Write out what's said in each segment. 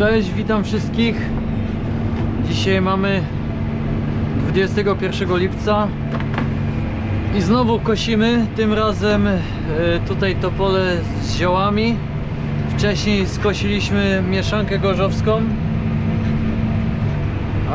Cześć, witam wszystkich. Dzisiaj mamy 21 lipca i znowu kosimy. Tym razem e, tutaj to pole z ziołami. Wcześniej skosiliśmy mieszankę gorzowską.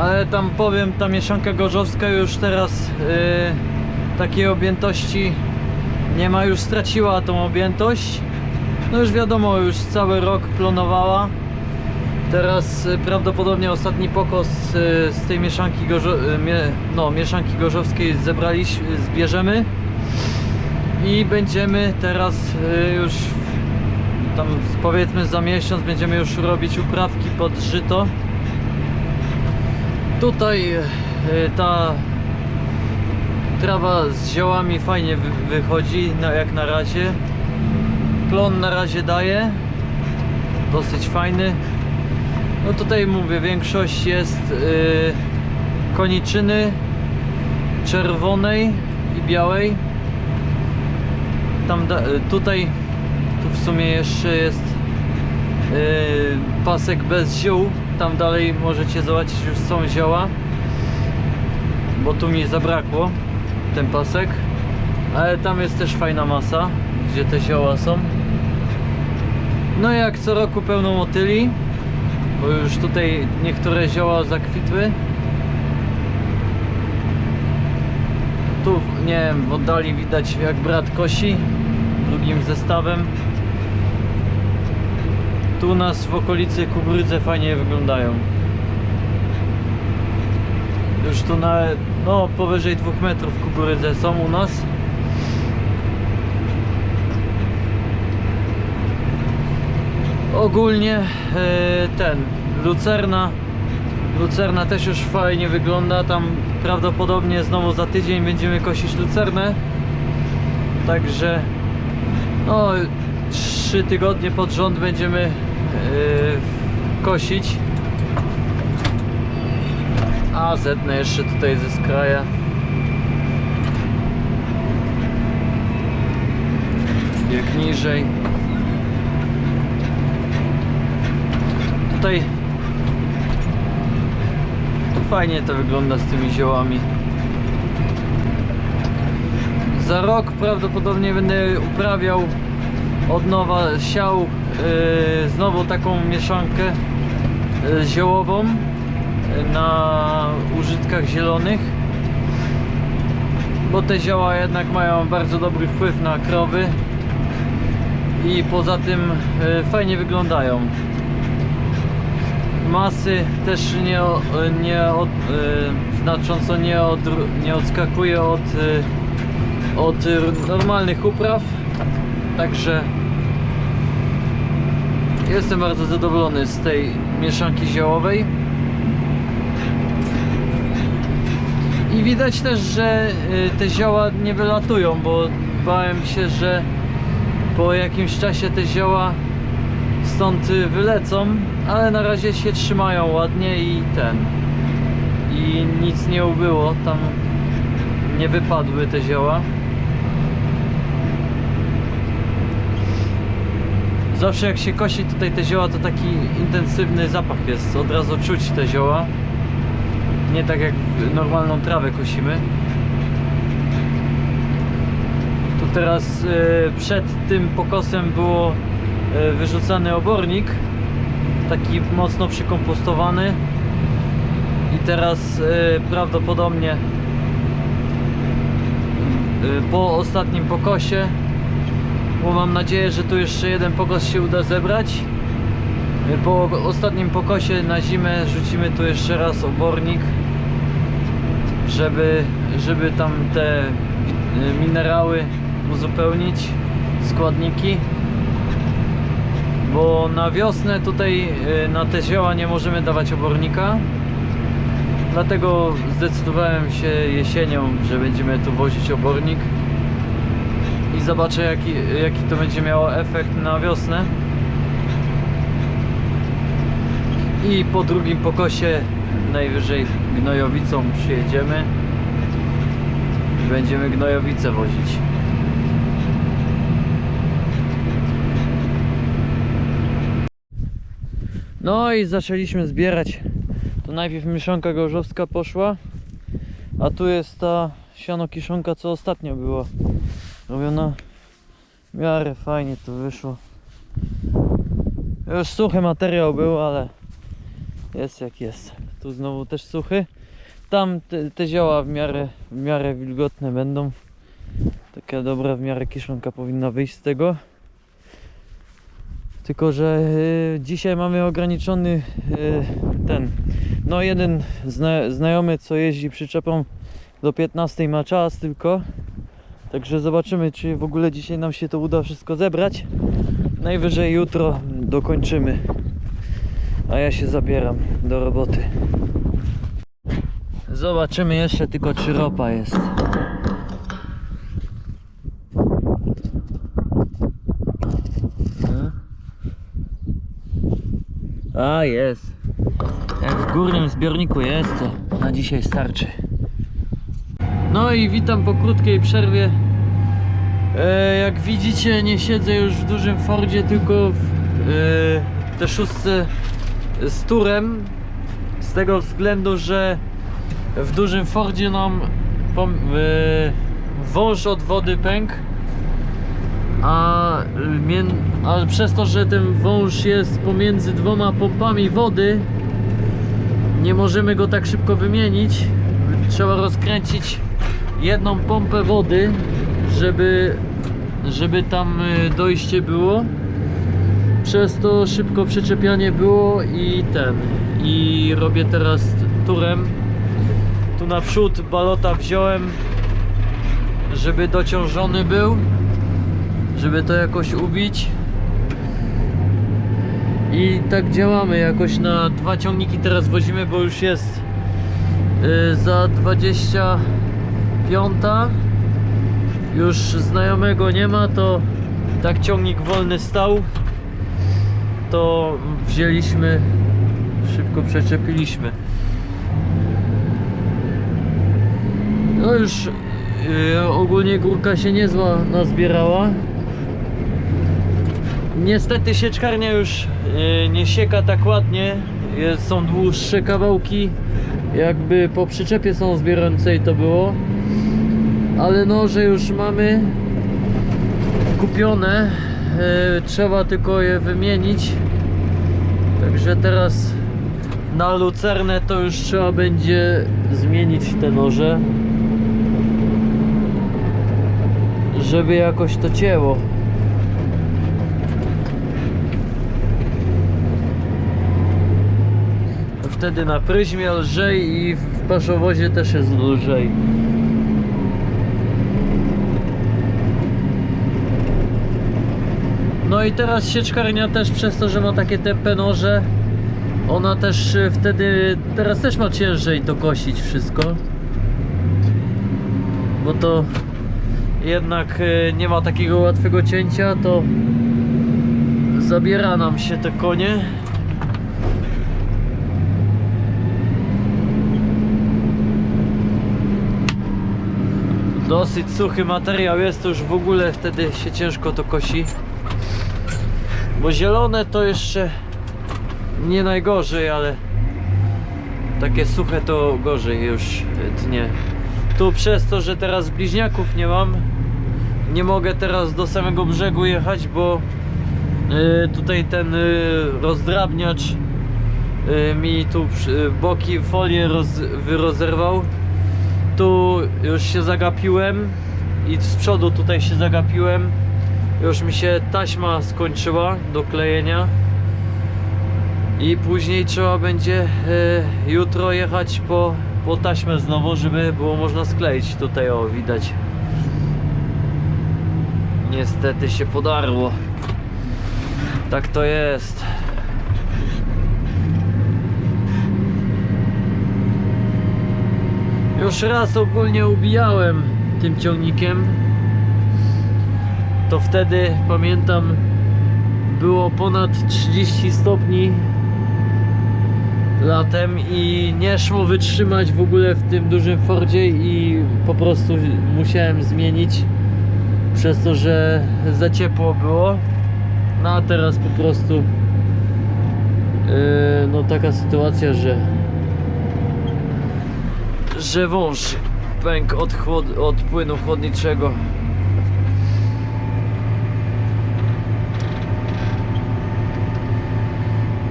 Ale tam powiem, ta mieszanka gorzowska już teraz e, takiej objętości nie ma, już straciła tą objętość. No już wiadomo, już cały rok plonowała. Teraz y, prawdopodobnie ostatni pokos y, z tej mieszanki, gorzo, y, no, mieszanki gorzowskiej zebraliśmy, zbierzemy i będziemy teraz już tam powiedzmy za miesiąc będziemy już robić uprawki pod żyto. Tutaj ta trawa z ziołami fajnie wy- wychodzi na, jak na razie. Plon na razie daje. Dosyć fajny. No tutaj mówię, większość jest yy, koniczyny czerwonej i białej. Tam da, y, tutaj tu w sumie jeszcze jest yy, pasek bez ziół. Tam dalej możecie zobaczyć już są zioła. Bo tu mi zabrakło ten pasek. Ale tam jest też fajna masa, gdzie te zioła są. No jak co roku pełno motyli, bo już tutaj niektóre zioła zakwitły. Tu, nie wiem, w oddali widać jak brat kosi drugim zestawem. Tu nas w okolicy kukurydze fajnie wyglądają. Już tu na, no powyżej 2 metrów kukurydze są u nas. Ogólnie e, ten Lucerna Lucerna też już fajnie wygląda. Tam prawdopodobnie znowu za tydzień będziemy kosić lucernę. Także no 3 tygodnie pod rząd będziemy e, kosić. A zetnę jeszcze tutaj ze skraja. Jak niżej. Tutaj fajnie to wygląda z tymi ziołami. Za rok prawdopodobnie będę uprawiał od nowa, siał yy, znowu taką mieszankę yy, ziołową yy, na użytkach zielonych. Bo te zioła jednak mają bardzo dobry wpływ na krowy i poza tym yy, fajnie wyglądają masy też nie, nie od, y, znacząco nie, od, nie odskakuje od, y, od normalnych upraw. Także jestem bardzo zadowolony z tej mieszanki ziołowej. I widać też, że y, te zioła nie wylatują, bo bałem się, że po jakimś czasie te zioła stąd y, wylecą, ale na razie się trzymają ładnie i ten i nic nie ubyło, tam nie wypadły te zioła. Zawsze jak się kosi tutaj te zioła, to taki intensywny zapach jest, od razu czuć te zioła. Nie tak jak normalną trawę kosimy. Tu teraz y, przed tym pokosem było wyrzucany obornik taki mocno przykompostowany. I teraz y, prawdopodobnie y, po ostatnim pokosie bo mam nadzieję, że tu jeszcze jeden pokos się uda zebrać. Po ostatnim pokosie na zimę rzucimy tu jeszcze raz obornik żeby, żeby tam te minerały uzupełnić składniki bo na wiosnę tutaj y, na te zioła nie możemy dawać obornika. Dlatego zdecydowałem się jesienią, że będziemy tu wozić obornik. I zobaczę jaki, jaki to będzie miało efekt na wiosnę. I po drugim pokosie najwyżej gnojowicą przyjedziemy. I będziemy gnojowice wozić No i zaczęliśmy zbierać. To najpierw mieszanka gorzowska poszła, a tu jest ta siano kiszonka, co ostatnio była robiona. W miarę fajnie to wyszło. Już suchy materiał był, ale jest jak jest. Tu znowu też suchy. Tam te, te zioła w miarę, w miarę wilgotne będą. Taka dobra w miarę kiszonka powinna wyjść z tego. Tylko, że y, dzisiaj mamy ograniczony y, ten. No, jeden zna, znajomy, co jeździ przyczepą do 15 ma czas tylko. Także zobaczymy, czy w ogóle dzisiaj nam się to uda wszystko zebrać. Najwyżej jutro dokończymy. A ja się zabieram do roboty. Zobaczymy jeszcze tylko, czy ropa jest. A jest. Jak w górnym zbiorniku jest, to na dzisiaj starczy. No i witam po krótkiej przerwie. E, jak widzicie, nie siedzę już w dużym Fordzie, tylko w e, te szóstce z turem. Z tego względu, że w dużym Fordzie nam pom- e, wąż od wody pękł. A, a przez to, że ten wąż jest pomiędzy dwoma pompami wody, nie możemy go tak szybko wymienić. Trzeba rozkręcić jedną pompę wody, żeby, żeby tam y, dojście było. Przez to szybko przyczepianie było i ten. I robię teraz turem. Tu naprzód balota wziąłem, żeby dociążony był żeby to jakoś ubić. I tak działamy jakoś na dwa ciągniki teraz wozimy, bo już jest y, za 25. Już znajomego nie ma, to tak ciągnik wolny stał. To wzięliśmy, szybko przeczepiliśmy. No już y, ogólnie górka się niezła nazbierała. Niestety sieczkarnia już e, nie sieka tak ładnie. Są dłuższe kawałki. Jakby po przyczepie są zbierającej to było. Ale no, że już mamy kupione. e, Trzeba tylko je wymienić. Także teraz na lucernę to już trzeba będzie zmienić te noże. Żeby jakoś to cięło. Wtedy na pryzmie lżej i w paszowozie też jest lżej. No i teraz sieczkarnia też przez to, że ma takie tępe noże ona też y, wtedy, teraz też ma ciężej to kosić wszystko bo to jednak y, nie ma takiego łatwego cięcia to zabiera nam się te konie Dosyć suchy materiał jest, to już w ogóle wtedy się ciężko to kosi. Bo zielone to jeszcze nie najgorzej, ale takie suche to gorzej już tnie. Tu przez to, że teraz bliźniaków nie mam, nie mogę teraz do samego brzegu jechać, bo y, tutaj ten y, rozdrabniacz y, mi tu boki folię roz, wyrozerwał tu już się zagapiłem i z przodu tutaj się zagapiłem. Już mi się taśma skończyła do klejenia. I później trzeba będzie e, jutro jechać po, po taśmę znowu, żeby było można skleić. Tutaj o widać. Niestety się podarło. Tak to jest Już raz ogólnie ubijałem tym ciągnikiem. To wtedy pamiętam było ponad 30 stopni latem i nie szło wytrzymać w ogóle w tym dużym Fordzie i po prostu musiałem zmienić przez to, że za ciepło było. No a teraz po prostu Yy, no taka sytuacja, że że wąż pękł od, chłod, od płynu chłodniczego.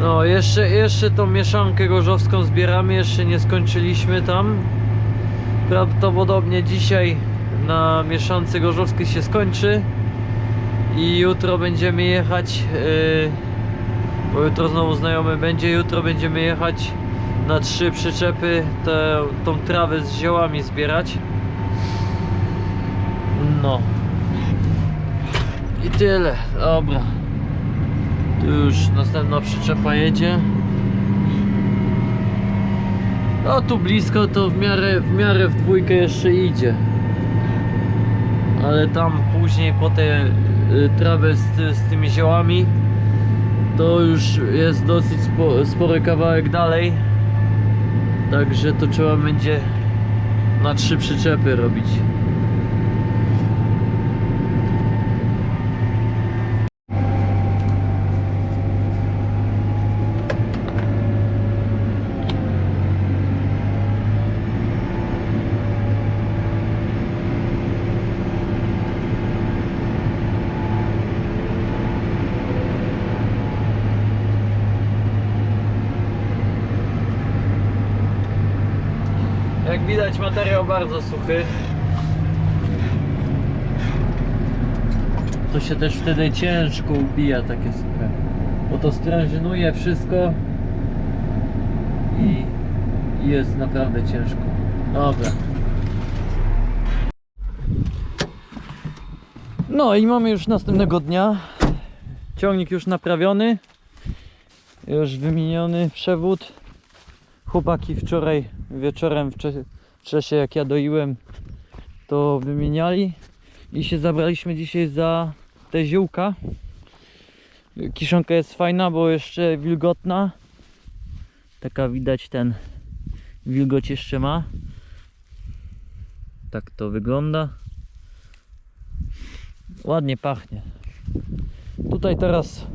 No, jeszcze, jeszcze tą mieszankę gorzowską zbieramy, jeszcze nie skończyliśmy tam. Prawdopodobnie dzisiaj na mieszance gorzowskiej się skończy i jutro będziemy jechać, yy, bo jutro znowu znajomy będzie, jutro będziemy jechać na trzy przyczepy tę tą trawę z ziołami zbierać. No. I tyle, dobra. Tu już następna przyczepa jedzie. No tu blisko to w miarę, w miarę w dwójkę jeszcze idzie. Ale tam później po te y, trawę z, z tymi ziołami to już jest dosyć spo, spory kawałek dalej. Także to trzeba będzie na trzy przyczepy robić. Jak widać materiał bardzo suchy. To się też wtedy ciężko ubija takie suche. Bo to sprężynuje wszystko i jest naprawdę ciężko. Dobra. No i mamy już następnego dnia. Ciągnik już naprawiony. Już wymieniony przewód. Chłopaki wczoraj wieczorem w czasie jak ja doiłem to wymieniali i się zabraliśmy dzisiaj za te ziółka. Kiszonka jest fajna, bo jeszcze wilgotna. Taka widać ten wilgoć jeszcze ma. Tak to wygląda. Ładnie pachnie. Tutaj teraz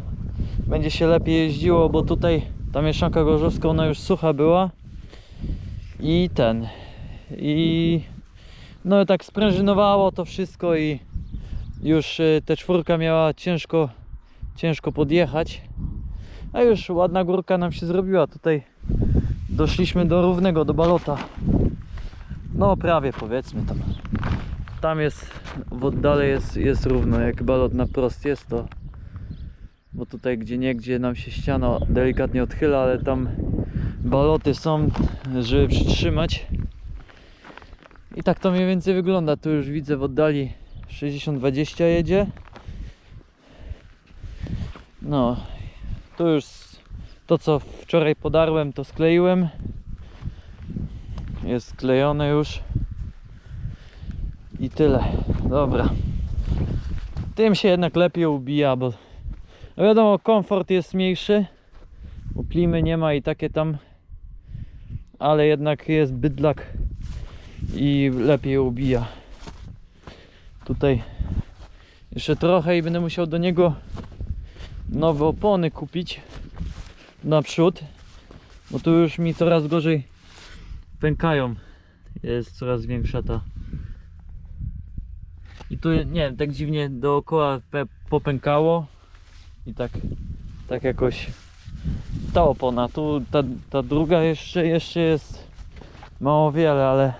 będzie się lepiej jeździło, bo tutaj ta mieszanka gorzowska ona już sucha była. I ten. I no tak sprężynowało to wszystko i już y, ta czwórka miała ciężko ciężko podjechać. A już ładna górka nam się zrobiła. Tutaj doszliśmy do równego, do balota. No prawie powiedzmy tam. Tam jest, w oddale jest, jest równo, jak balot na prost jest to bo tutaj gdzie niegdzie nam się ściana delikatnie odchyla, ale tam baloty są, żeby przytrzymać. I tak to mniej więcej wygląda. Tu już widzę w oddali 60-20 jedzie. No, tu już to co wczoraj podarłem, to skleiłem. Jest sklejone już. I tyle. Dobra. Tym się jednak lepiej ubija, bo no wiadomo, komfort jest mniejszy, bo nie ma i takie tam, ale jednak jest bydlak i lepiej ubija. Tutaj jeszcze trochę i będę musiał do niego nowe opony kupić naprzód, bo tu już mi coraz gorzej pękają. Jest coraz większa ta. I tu nie wiem, tak dziwnie dookoła popękało i tak, tak jakoś ta opona, tu ta, ta druga jeszcze, jeszcze jest mało wiele, ale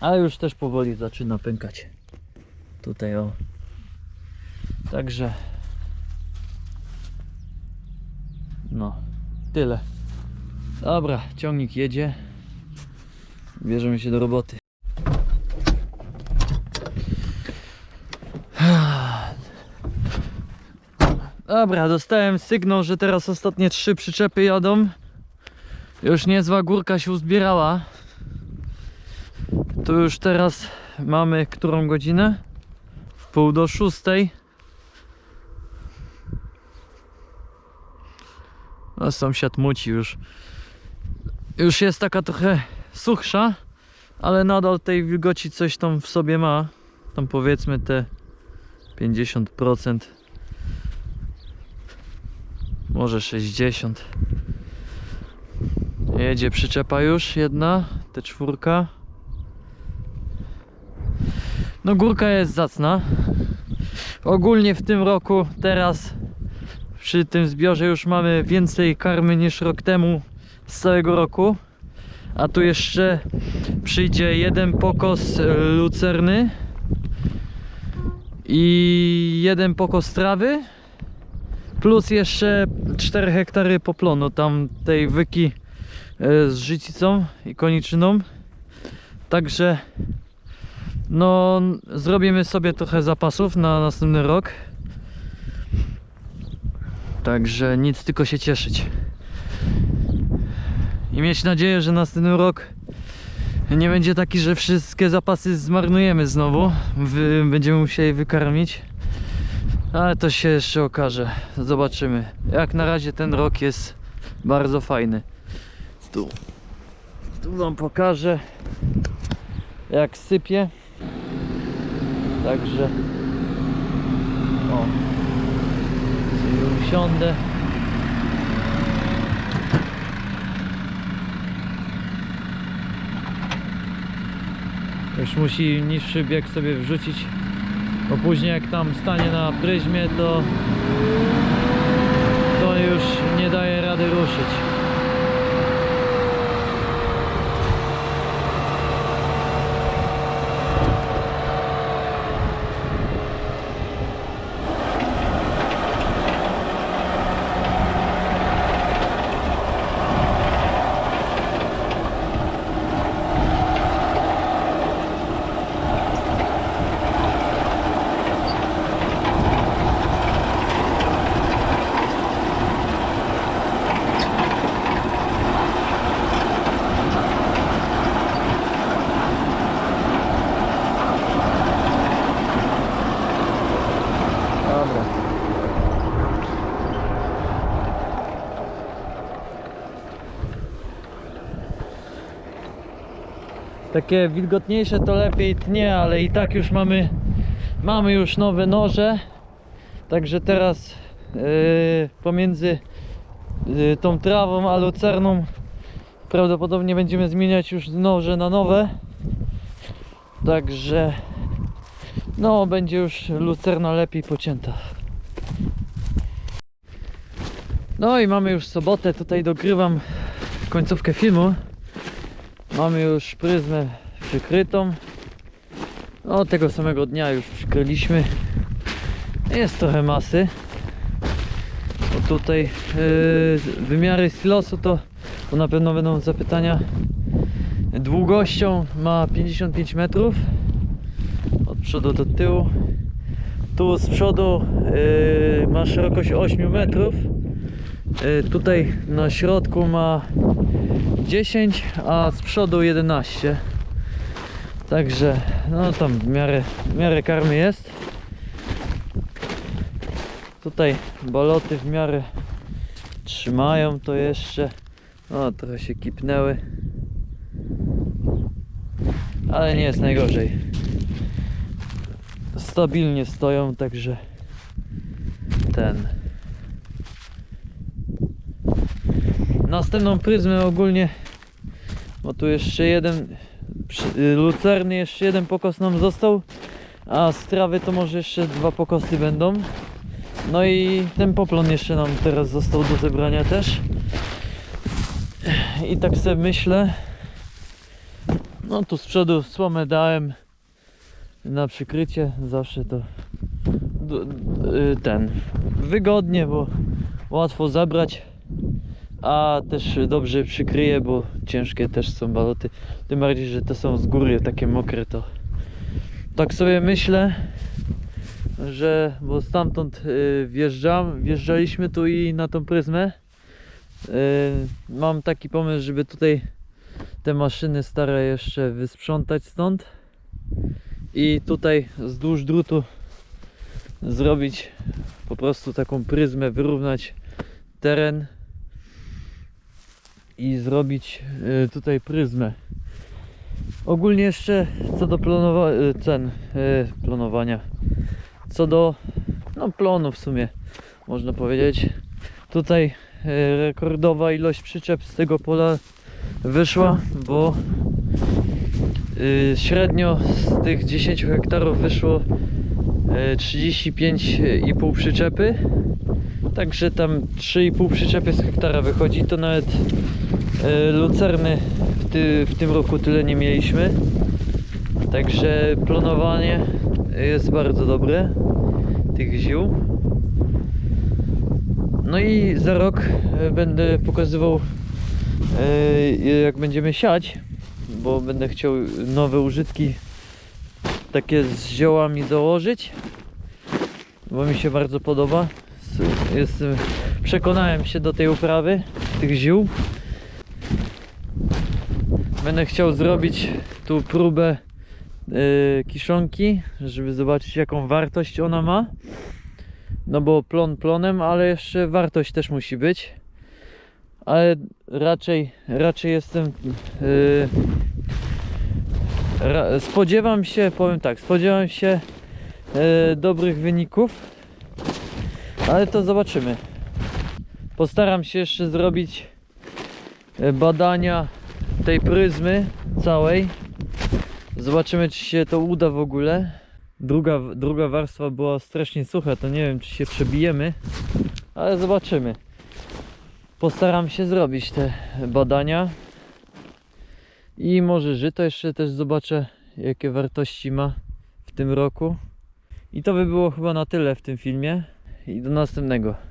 ale już też powoli zaczyna pękać. Tutaj o. Także no tyle. Dobra, ciągnik jedzie. Bierzemy się do roboty Dobra, dostałem sygnał, że teraz ostatnie trzy przyczepy jadą. Już niezła górka się uzbierała. To już teraz mamy którą godzinę? W pół do szóstej. A sąsiad muci już. Już jest taka trochę suchsza, ale nadal tej wilgoci coś tam w sobie ma. Tam powiedzmy te 50%. Może 60. Jedzie przyczepa już jedna, te czwórka. No górka jest zacna. Ogólnie w tym roku teraz przy tym zbiorze już mamy więcej karmy niż rok temu z całego roku. A tu jeszcze przyjdzie jeden pokos lucerny i jeden pokos trawy plus jeszcze 4 hektary poplonu tam tej wyki e, z życicą i koniczyną także no zrobimy sobie trochę zapasów na następny rok także nic tylko się cieszyć i mieć nadzieję, że następny rok nie będzie taki, że wszystkie zapasy zmarnujemy znowu. Będziemy musieli wykarmić. Ale to się jeszcze okaże. Zobaczymy. Jak na razie ten rok jest bardzo fajny. Tu, tu wam pokażę jak sypie. Także o usiądę. Już musi niższy bieg sobie wrzucić, bo później jak tam stanie na pryzmie, to to już nie daje rady ruszyć. Takie wilgotniejsze to lepiej tnie, ale i tak już mamy mamy już nowe noże. Także teraz yy, pomiędzy yy, tą trawą a lucerną prawdopodobnie będziemy zmieniać już noże na nowe. Także no, będzie już lucerna lepiej pocięta. No i mamy już sobotę, tutaj dogrywam końcówkę filmu. Mamy już pryzmę przykrytą. No, tego samego dnia już przykryliśmy. Jest trochę masy. Bo tutaj yy, wymiary silosu to, to na pewno będą zapytania. Długością ma 55 metrów od przodu do tyłu. Tu z przodu yy, ma szerokość 8 metrów. Yy, tutaj na środku ma 10, a z przodu 11. Także no tam w miarę, w miarę karmy jest. Tutaj baloty w miarę trzymają to jeszcze. O, trochę się kipnęły. Ale nie jest najgorzej stabilnie stoją, także ten. Następną pryzmę ogólnie, bo tu jeszcze jeden y, lucerny, jeszcze jeden pokos nam został, a z trawy to może jeszcze dwa pokosy będą. No i ten poplon jeszcze nam teraz został do zebrania też. I tak sobie myślę. No tu z przodu słomę dałem na przykrycie zawsze to y, ten wygodnie, bo łatwo zabrać a też dobrze przykryje, bo ciężkie też są baloty. Tym bardziej, że te są z góry takie mokre to. Tak sobie myślę że bo stamtąd y, wjeżdżam, wjeżdżaliśmy tu i na tą pryzmę. Y, mam taki pomysł, żeby tutaj te maszyny stare jeszcze wysprzątać stąd i tutaj wzdłuż drutu zrobić po prostu taką pryzmę, wyrównać teren i zrobić y, tutaj pryzmę. Ogólnie jeszcze co do planowa- y, cen y, planowania, co do no plonu w sumie można powiedzieć. Tutaj e, rekordowa ilość przyczep z tego pola wyszła, bo średnio z tych 10 hektarów wyszło e, 35,5 przyczepy. Także tam 3,5 przyczepy z hektara wychodzi. To nawet e, lucerny w, ty, w tym roku tyle nie mieliśmy. Także planowanie jest bardzo dobre tych ziół. No i za rok e, będę pokazywał e, jak będziemy siać, bo będę chciał nowe użytki takie z ziołami dołożyć, bo mi się bardzo podoba. Jestem, przekonałem się do tej uprawy tych ziół. Będę chciał zrobić tu próbę e, kiszonki, żeby zobaczyć jaką wartość ona ma. No bo plon plonem, ale jeszcze wartość też musi być. Ale raczej, raczej jestem. Yy, ra, spodziewam się, powiem tak, spodziewam się yy, dobrych wyników, ale to zobaczymy. Postaram się jeszcze zrobić yy, badania tej pryzmy całej. Zobaczymy, czy się to uda w ogóle. Druga, druga warstwa była strasznie sucha, to nie wiem, czy się przebijemy, ale zobaczymy. Postaram się zrobić te badania. I może żyto jeszcze też zobaczę, jakie wartości ma w tym roku. I to by było chyba na tyle w tym filmie. I do następnego.